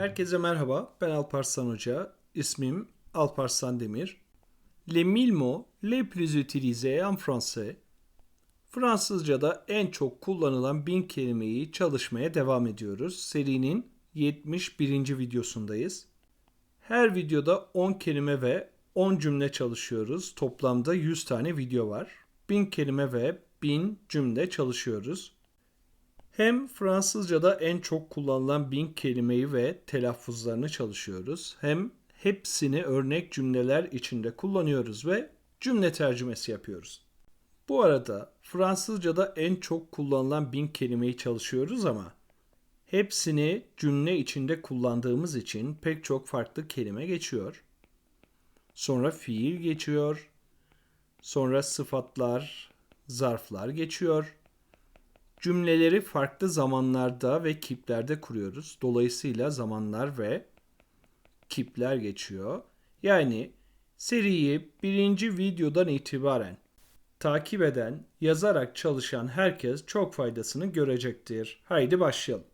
Herkese merhaba, ben Alparslan Hoca. İsmim Alparslan Demir. Les mille mots les plus utilisés en français. Fransızca'da en çok kullanılan bin kelimeyi çalışmaya devam ediyoruz. Serinin 71. videosundayız. Her videoda 10 kelime ve 10 cümle çalışıyoruz. Toplamda 100 tane video var. 1000 kelime ve 1000 cümle çalışıyoruz. Hem Fransızca'da en çok kullanılan bin kelimeyi ve telaffuzlarını çalışıyoruz. Hem hepsini örnek cümleler içinde kullanıyoruz ve cümle tercümesi yapıyoruz. Bu arada Fransızca'da en çok kullanılan bin kelimeyi çalışıyoruz ama hepsini cümle içinde kullandığımız için pek çok farklı kelime geçiyor. Sonra fiil geçiyor. Sonra sıfatlar, zarflar geçiyor cümleleri farklı zamanlarda ve kiplerde kuruyoruz. Dolayısıyla zamanlar ve kipler geçiyor. Yani seriyi birinci videodan itibaren takip eden, yazarak çalışan herkes çok faydasını görecektir. Haydi başlayalım.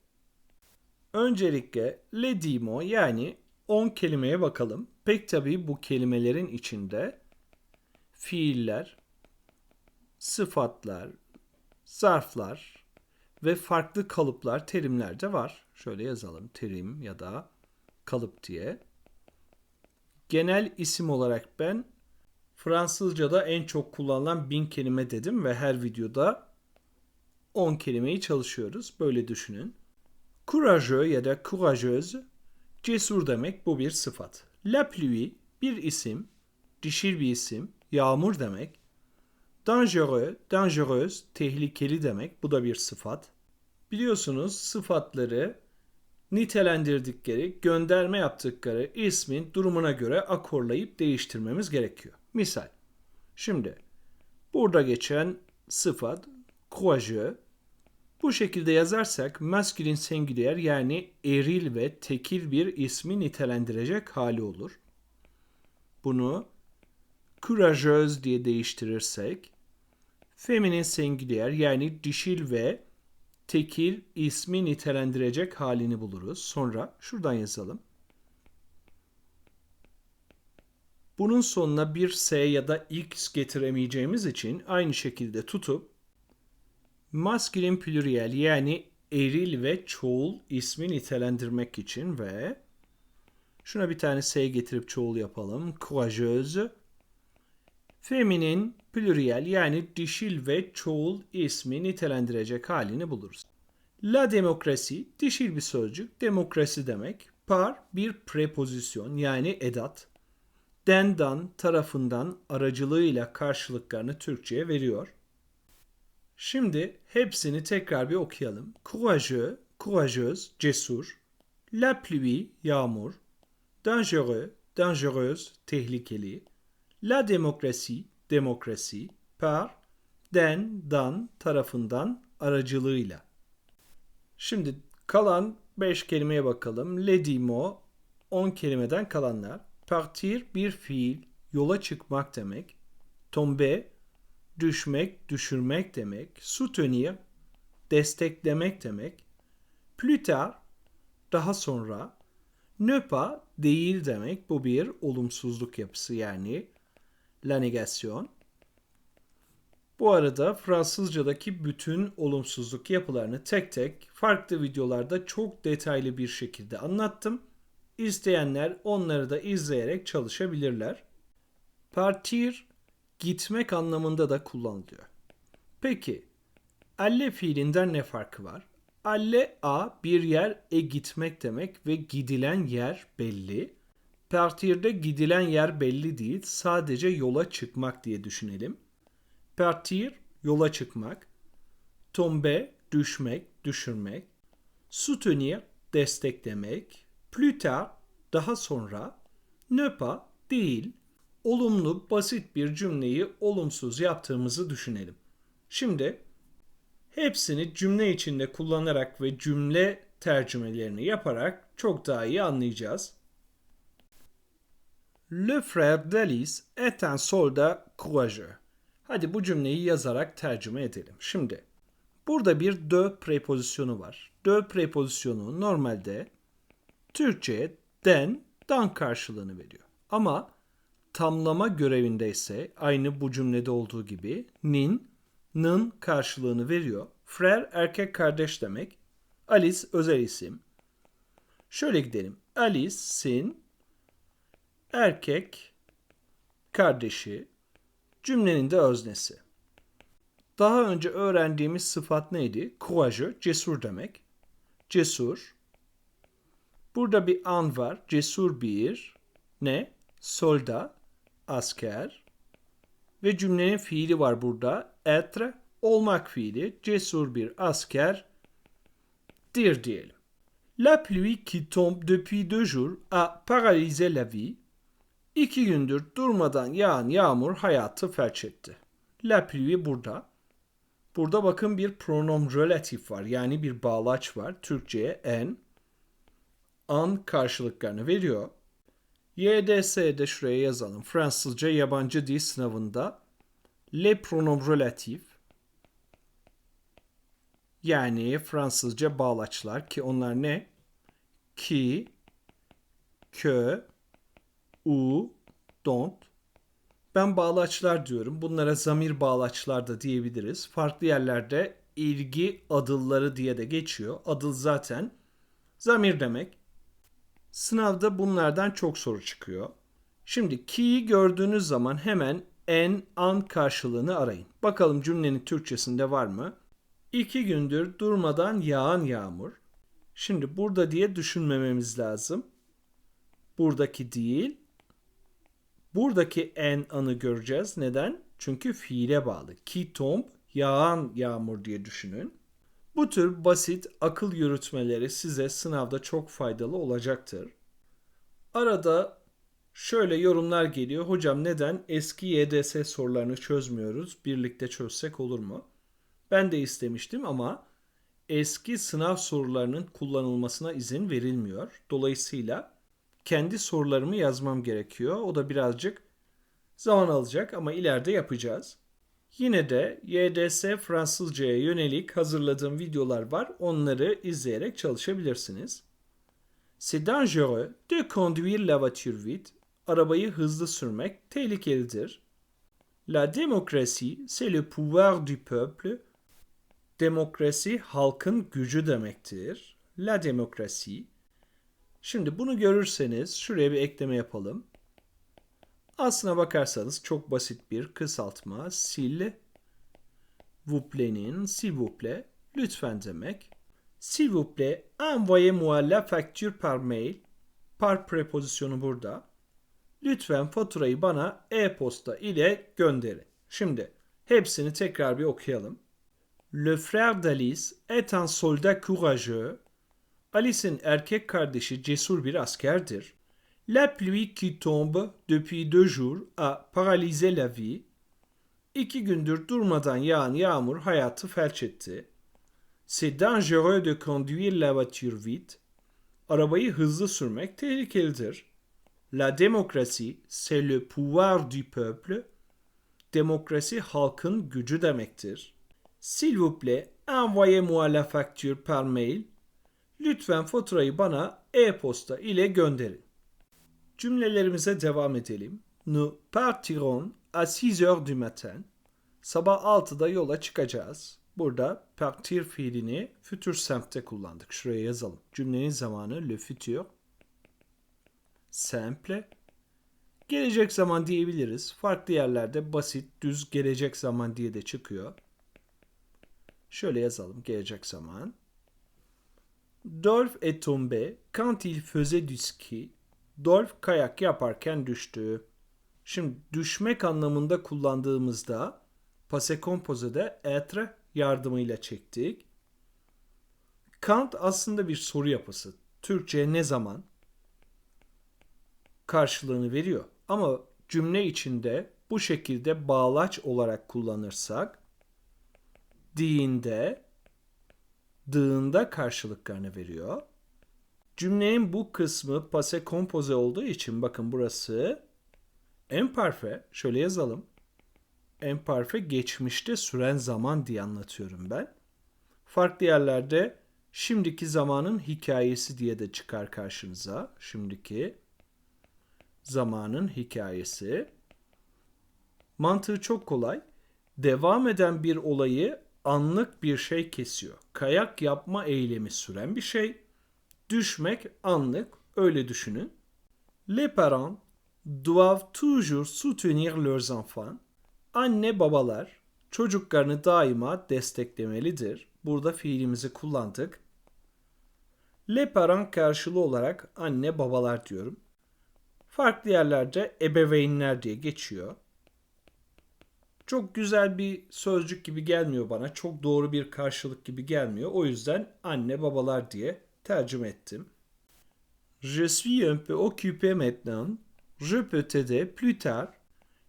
Öncelikle ledimo yani 10 kelimeye bakalım. Pek tabii bu kelimelerin içinde fiiller, sıfatlar, zarflar ve farklı kalıplar, terimler de var. Şöyle yazalım terim ya da kalıp diye. Genel isim olarak ben Fransızca'da en çok kullanılan bin kelime dedim ve her videoda 10 kelimeyi çalışıyoruz. Böyle düşünün. Courageux ya da courageuse cesur demek bu bir sıfat. La pluie bir isim, dişil bir isim, yağmur demek. Dangereux, dangereuse, tehlikeli demek. Bu da bir sıfat. Biliyorsunuz sıfatları nitelendirdikleri, gönderme yaptıkları ismin durumuna göre akorlayıp değiştirmemiz gerekiyor. Misal, şimdi burada geçen sıfat courageux bu şekilde yazarsak maskülin singulier yani eril ve tekil bir ismi nitelendirecek hali olur. Bunu courageuse diye değiştirirsek feminin singulier yani dişil ve tekil ismi nitelendirecek halini buluruz. Sonra şuradan yazalım. Bunun sonuna bir S ya da X getiremeyeceğimiz için aynı şekilde tutup maskülin pluriel yani eril ve çoğul ismi nitelendirmek için ve şuna bir tane S getirip çoğul yapalım. Courageuse feminin pluriel yani dişil ve çoğul ismi nitelendirecek halini buluruz. La demokrasi dişil bir sözcük, demokrasi demek. Par bir prepozisyon yani edat. Dendan tarafından aracılığıyla karşılıklarını Türkçe'ye veriyor. Şimdi hepsini tekrar bir okuyalım. Courageux, courageuse, cesur. La pluie, yağmur. Dangereux, dangereuse, tehlikeli. La demokrasi, demokrasi, par, den, dan tarafından aracılığıyla. Şimdi kalan 5 kelimeye bakalım. Ledimo 10 kelimeden kalanlar. Partir bir fiil, yola çıkmak demek. Tombe düşmek, düşürmek demek. Soutenir desteklemek demek. Plus tard daha sonra. Ne pas değil demek. Bu bir olumsuzluk yapısı yani la negation. Bu arada Fransızcadaki bütün olumsuzluk yapılarını tek tek farklı videolarda çok detaylı bir şekilde anlattım. İsteyenler onları da izleyerek çalışabilirler. Partir gitmek anlamında da kullanılıyor. Peki alle fiilinden ne farkı var? Alle a bir yer e gitmek demek ve gidilen yer belli. Partirde gidilen yer belli değil, sadece yola çıkmak diye düşünelim. Partir, yola çıkmak. Tombe, düşmek, düşürmek. Soutenir, desteklemek. Plus tard, daha sonra. Ne pas, değil. Olumlu, basit bir cümleyi olumsuz yaptığımızı düşünelim. Şimdi hepsini cümle içinde kullanarak ve cümle tercümelerini yaparak çok daha iyi anlayacağız. Le frère d'Alice est un soldat courageux. Hadi bu cümleyi yazarak tercüme edelim. Şimdi burada bir de prepozisyonu var. De prepozisyonu normalde Türkçe'ye den, dan karşılığını veriyor. Ama tamlama görevindeyse aynı bu cümlede olduğu gibi nin, nın karşılığını veriyor. Frère erkek kardeş demek. Alice özel isim. Şöyle gidelim. Alice'in erkek kardeşi cümlenin de öznesi. Daha önce öğrendiğimiz sıfat neydi? Courageux, cesur demek. Cesur. Burada bir an var. Cesur bir ne? Solda, asker. Ve cümlenin fiili var burada. Être, olmak fiili. Cesur bir asker dir diyelim. La pluie qui tombe depuis deux jours a paralysé la vie. İki gündür durmadan yağan yağmur hayatı felç etti. La pluie burada. Burada bakın bir pronom relatif var. Yani bir bağlaç var. Türkçe'ye en, an karşılıklarını veriyor. YDS'de şuraya yazalım. Fransızca yabancı dil sınavında le pronom relatif yani Fransızca bağlaçlar ki onlar ne? Ki, kö, u, don't. Ben bağlaçlar diyorum. Bunlara zamir bağlaçlar da diyebiliriz. Farklı yerlerde ilgi adılları diye de geçiyor. Adıl zaten zamir demek. Sınavda bunlardan çok soru çıkıyor. Şimdi ki'yi gördüğünüz zaman hemen en, an karşılığını arayın. Bakalım cümlenin Türkçesinde var mı? İki gündür durmadan yağan yağmur. Şimdi burada diye düşünmememiz lazım. Buradaki değil. Buradaki en anı göreceğiz. Neden? Çünkü fiile bağlı. Ki tomb yağan yağmur diye düşünün. Bu tür basit akıl yürütmeleri size sınavda çok faydalı olacaktır. Arada şöyle yorumlar geliyor. Hocam neden eski YDS sorularını çözmüyoruz? Birlikte çözsek olur mu? Ben de istemiştim ama eski sınav sorularının kullanılmasına izin verilmiyor. Dolayısıyla kendi sorularımı yazmam gerekiyor. O da birazcık zaman alacak ama ileride yapacağız. Yine de YDS Fransızcaya yönelik hazırladığım videolar var. Onları izleyerek çalışabilirsiniz. C'est dangereux de conduire la voiture vite. Arabayı hızlı sürmek tehlikelidir. La démocratie, c'est le pouvoir du peuple. Demokrasi halkın gücü demektir. La démocratie. Şimdi bunu görürseniz şuraya bir ekleme yapalım. Aslına bakarsanız çok basit bir kısaltma. Sil vous plaît'nin s'il vous plaît lütfen demek. S'il vous plaît envoyez-moi la facture par mail. Par prepozisyonu burada. Lütfen faturayı bana e-posta ile gönderin. Şimdi hepsini tekrar bir okuyalım. Le frère d'Alice est un soldat courageux. Alice'in erkek kardeşi cesur bir askerdir. La pluie qui tombe depuis deux jours a paralysé la vie. İki gündür durmadan yağan yağmur hayatı felç etti. C'est dangereux de conduire la voiture vite. Arabayı hızlı sürmek tehlikelidir. La démocratie, c'est le pouvoir du peuple. Demokrasi halkın gücü demektir. S'il vous plaît, envoyez-moi la facture par mail. Lütfen faturayı bana e-posta ile gönderin. Cümlelerimize devam edelim. Nous partirons à 6 heures du matin. Sabah 6'da yola çıkacağız. Burada partir fiilini futur semtte kullandık. Şuraya yazalım. Cümlenin zamanı le futur. Simple. Gelecek zaman diyebiliriz. Farklı yerlerde basit, düz gelecek zaman diye de çıkıyor. Şöyle yazalım gelecek zaman. Dolph est tombé quand il faisait du ski. Dolph kayak yaparken düştü. Şimdi düşmek anlamında kullandığımızda passé composé'de être yardımıyla çektik. Kant aslında bir soru yapısı. Türkçe ne zaman karşılığını veriyor. Ama cümle içinde bu şekilde bağlaç olarak kullanırsak diğinde dığında karşılıklarını veriyor. Cümlenin bu kısmı pase kompoze olduğu için bakın burası emparfe şöyle yazalım. Emparfe geçmişte süren zaman diye anlatıyorum ben. Farklı yerlerde Şimdiki zamanın hikayesi diye de çıkar karşınıza. Şimdiki zamanın hikayesi. Mantığı çok kolay. Devam eden bir olayı anlık bir şey kesiyor. Kayak yapma eylemi süren bir şey. Düşmek anlık. Öyle düşünün. Les parents doivent toujours soutenir leurs enfants. Anne babalar çocuklarını daima desteklemelidir. Burada fiilimizi kullandık. Les parents karşılığı olarak anne babalar diyorum. Farklı yerlerde ebeveynler diye geçiyor. Çok güzel bir sözcük gibi gelmiyor bana. Çok doğru bir karşılık gibi gelmiyor. O yüzden anne babalar diye tercüme ettim. Je suis un peu occupé maintenant. Je peux t'aider plus tard.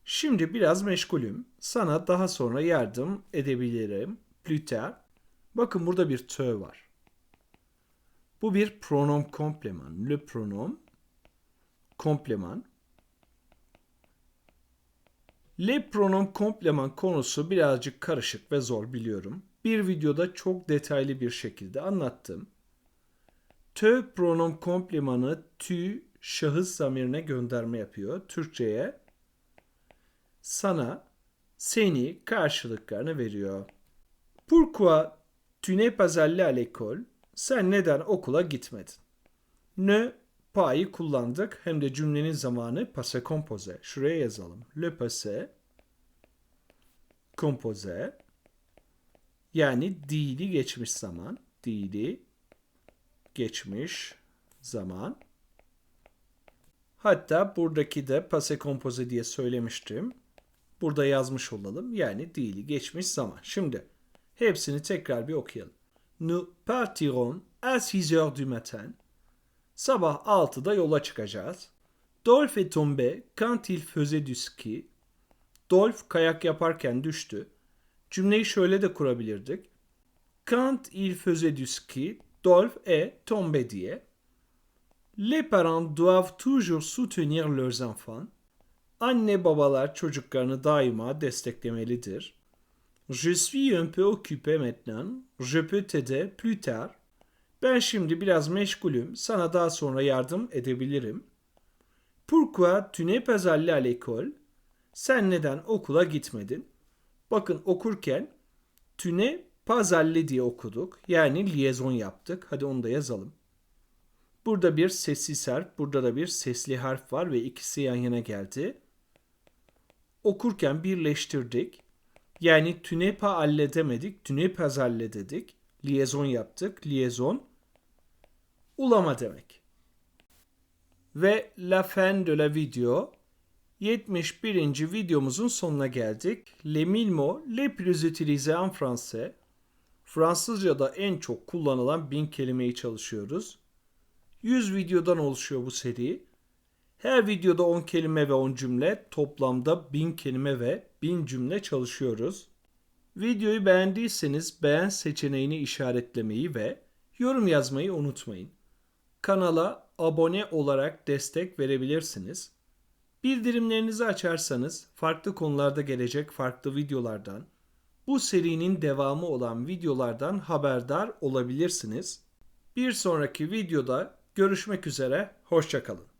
Şimdi biraz meşgulüm. Sana daha sonra yardım edebilirim. Plus tard. Bakın burada bir tö var. Bu bir pronom kompleman. Le pronom kompleman. Le pronom kompleman konusu birazcık karışık ve zor biliyorum. Bir videoda çok detaylı bir şekilde anlattım. Tö pronom komplemanı tü şahıs zamirine gönderme yapıyor. Türkçe'ye sana, seni karşılıklarını veriyor. Pourquoi tu n'es pas allé à l'école? Sen neden okula gitmedin? Ne pa'yı kullandık hem de cümlenin zamanı passé composé. Şuraya yazalım. Le passé composé yani dili geçmiş zaman. Dili geçmiş zaman. Hatta buradaki de passé composé diye söylemiştim. Burada yazmış olalım. Yani dili geçmiş zaman. Şimdi hepsini tekrar bir okuyalım. Nous partirons à 6 heures du matin. Sabah 6'da yola çıkacağız. Dolph est tombé quand il faisait du ski. Dolph kayak yaparken düştü. Cümleyi şöyle de kurabilirdik. Quand il faisait du ski, Dolph est tombé diye. Les parents doivent toujours soutenir leurs enfants. Anne babalar çocuklarını daima desteklemelidir. Je suis un peu occupé maintenant. Je peux t'aider plus tard. Ben şimdi biraz meşgulüm. Sana daha sonra yardım edebilirim. Pourquoi tu n'es pas allé à l'école? Sen neden okula gitmedin? Bakın okurken tu n'es pas allé diye okuduk. Yani liaison yaptık. Hadi onu da yazalım. Burada bir sessiz harf, burada da bir sesli harf var ve ikisi yan yana geldi. Okurken birleştirdik. Yani tünepa alle demedik, tünepaz alle dedik. Liaison yaptık. Liaison ulama demek. Ve la fin de la video 71. videomuzun sonuna geldik. Les mille mots les plus utilisés en français. Fransızca'da en çok kullanılan bin kelimeyi çalışıyoruz. 100 videodan oluşuyor bu seri. Her videoda 10 kelime ve 10 cümle, toplamda 1000 kelime ve 1000 cümle çalışıyoruz. Videoyu beğendiyseniz beğen seçeneğini işaretlemeyi ve yorum yazmayı unutmayın. Kanala abone olarak destek verebilirsiniz. Bildirimlerinizi açarsanız farklı konularda gelecek farklı videolardan, bu serinin devamı olan videolardan haberdar olabilirsiniz. Bir sonraki videoda görüşmek üzere, hoşçakalın.